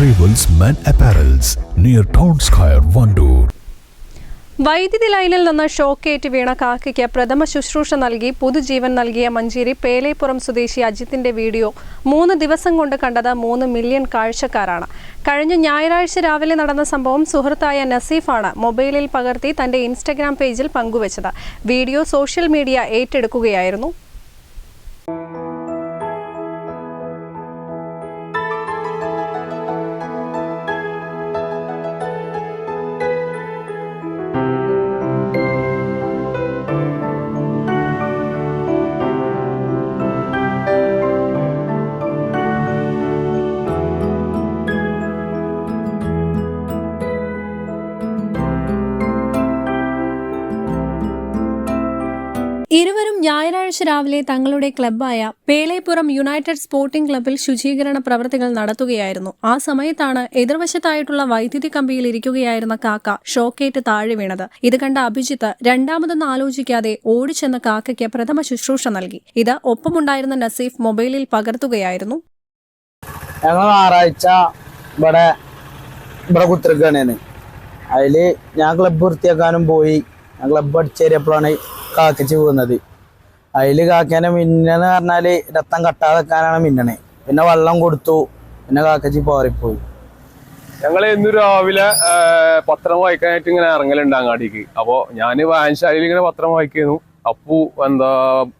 Men Apparels near Town Square, Vandoor. വൈദ്യുതി ലൈനിൽ നിന്ന് ഷോക്കേറ്റ് വീണ കാക്കയ്ക്ക് പ്രഥമ ശുശ്രൂഷ നൽകി പുതുജീവൻ നൽകിയ മഞ്ചേരി പേലേപ്പുറം സ്വദേശി അജിത്തിന്റെ വീഡിയോ മൂന്ന് ദിവസം കൊണ്ട് കണ്ടത് മൂന്ന് മില്യൺ കാഴ്ചക്കാരാണ്. കഴിഞ്ഞ ഞായറാഴ്ച രാവിലെ നടന്ന സംഭവം സുഹൃത്തായ നസീഫാണ് മൊബൈലിൽ പകർത്തി തന്റെ ഇൻസ്റ്റഗ്രാം പേജിൽ പങ്കുവച്ചത്. വീഡിയോ സോഷ്യൽ മീഡിയ ഏറ്റെടുക്കുകയായിരുന്നു. ഇരുവരും ഞായറാഴ്ച രാവിലെ തങ്ങളുടെ ക്ലബ്ബായ പേളേപ്പുറം യുണൈറ്റഡ് സ്പോർട്ടിംഗ് ക്ലബ്ബിൽ ശുചീകരണ പ്രവർത്തികൾ നടത്തുകയായിരുന്നു. ആ സമയത്താണ് എതിർവശത്തായിട്ടുള്ള വൈദ്യുതി കമ്പിയിൽ ഇരിക്കുകയായിരുന്ന കാക്ക ഷോക്കേറ്റ് താഴെ വീണത്. ഇത് കണ്ട അഭിജിത്ത് രണ്ടാമതൊന്നും ആലോചിക്കാതെ ഓടിച്ചെന്ന കാക്കയ്ക്ക് പ്രഥമ ശുശ്രൂഷ നൽകി. ഇത് ഒപ്പമുണ്ടായിരുന്ന നസീഫ് മൊബൈലിൽ പകർത്തുകയായിരുന്നു. ഞങ്ങൾ ഞായറാഴ്ച ഇവിടെ ഇവിടെ കുത്തിരിക്കുകയാണ് അതിൽ ഞാൻ ക്ലബ്ബ് വൃത്തിയാക്കാനും പോയി. ഞാൻ ക്ലബ്ബ് അടിച്ചേരിയപ്പോഴാണ് കാക്കച്ച് പോകുന്നത് അതിൽ കാക്കേനെ മിന്നെന്ന് പറഞ്ഞാൽ രക്തം കട്ടാതെക്കാനാണ് മിന്നണേ. പിന്നെ വെള്ളം കൊടുത്തു. പിന്നെ കാക്കച്ചി പോറിപ്പോയി. ഞങ്ങൾ ഇന്ന് രാവിലെ പത്രം വായിക്കാനായിട്ട് ഇങ്ങനെ ഇറങ്ങലുണ്ട് അങ്ങാടിക്ക്. അപ്പോൾ ഞാൻ വായനശാലയിൽ ഇങ്ങനെ പത്രം വായിക്കുന്നു. അപ്പു എന്താ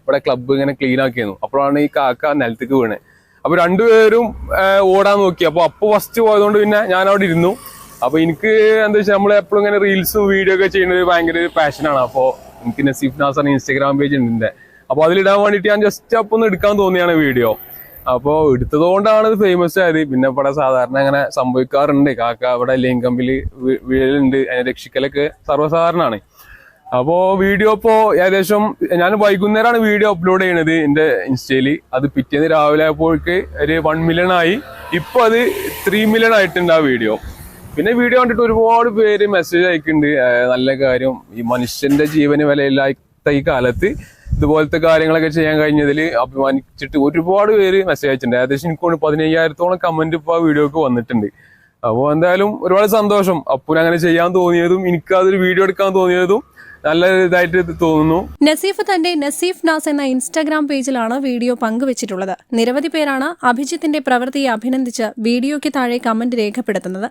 ഇവിടെ ക്ലബ്ബ് ഇങ്ങനെ ക്ലീൻ ആക്കിയിരുന്നു. അപ്പോഴാണ് ഈ കാക്ക നിലത്തേക്ക് വീണേ. അപ്പൊ രണ്ടുപേരും ഓടാൻ നോക്കി. അപ്പൊ അപ്പു ഫസ്റ്റ് പോയതുകൊണ്ട് പിന്നെ ഞാൻ അവിടെ ഇരുന്നു. അപ്പൊ എനിക്ക് എന്താ വെച്ചാൽ നമ്മൾ എപ്പോഴും ഇങ്ങനെ റീൽസും വീഡിയോ ഒക്കെ ചെയ്യുന്നത് ഭയങ്കര ഒരു പാഷനാണ് അപ്പോ എനിക്ക് നസീഫ് നാസർ ഇൻസ്റ്റാഗ്രാം പേജ് ഉണ്ട്. എന്റെ അപ്പൊ അതിലിടാൻ വേണ്ടിയിട്ട് ഞാൻ ജസ്റ്റ് അപ്പൊ ഒന്ന് എടുക്കാൻ തോന്നിയാണ് വീഡിയോ അപ്പോ എടുത്തത് കൊണ്ടാണ് ഇത് ഫേമസ് ആയത്. പിന്നെ ഇവിടെ സാധാരണ അങ്ങനെ സംഭവിക്കാറുണ്ട്. കാക്ക ഇവിടെ ലിംഗമ്പിൽ കമ്പിൽ വീ- വീഴലുണ്ട്. അതിനെ രക്ഷിക്കലൊക്കെ സർവസാധാരണമാണ്. അപ്പോ വീഡിയോ ഇപ്പോ ഏകദേശം ഞാൻ വൈകുന്നേരമാണ് വീഡിയോ അപ്ലോഡ് ചെയ്യണത് എന്റെ ഇൻസ്റ്റയിൽ അത് പിറ്റേന്ന് രാവിലെ ആയപ്പോഴേക്ക് ഒരു വൺ മില്യൺ ആയി. ഇപ്പൊ അത് ത്രീ മില്യൺ ആയിട്ടുണ്ട് ആ വീഡിയോ പിന്നെ വീഡിയോ കണ്ടിട്ട് ഒരുപാട് പേര് മെസ്സേജ് അയക്കുന്നുണ്ട്. നല്ല കാര്യം. ഈ മനുഷ്യന്റെ ജീവന് വിലയില്ലാത്ത ഈ കാലത്ത് ഇതുപോലത്തെ കാര്യങ്ങളൊക്കെ ചെയ്യാൻ കഴിഞ്ഞതിൽ അഭിമാനിച്ചിട്ട് ഒരുപാട് പേര് മെസ്സേജ് അയച്ചിട്ടുണ്ട്. ഏകദേശം എനിക്ക് പതിനയ്യായിരത്തോളം കമന്റ് ഇപ്പൊ ആ വീഡിയോക്ക് വന്നിട്ടുണ്ട്. അപ്പോൾ എന്തായാലും ഒരുപാട് സന്തോഷം. അപ്പൂന് അങ്ങനെ ചെയ്യാൻ തോന്നിയതും എനിക്ക് അതൊരു വീഡിയോ എടുക്കാൻ തോന്നിയതും നല്ല ഇതായിട്ട് തോന്നുന്നു. നസീഫ് തന്റെ നസീഫ് നാസ് എന്ന ഇൻസ്റ്റാഗ്രാം പേജിലാണ് വീഡിയോ പങ്കുവച്ചിട്ടുള്ളത്. നിരവധി പേരാണ് അഭിജിത്തിന്റെ പ്രവൃത്തിയെ അഭിനന്ദിച്ച് വീഡിയോയ്ക്ക് താഴെ കമന്റ് രേഖപ്പെടുത്തുന്നത്.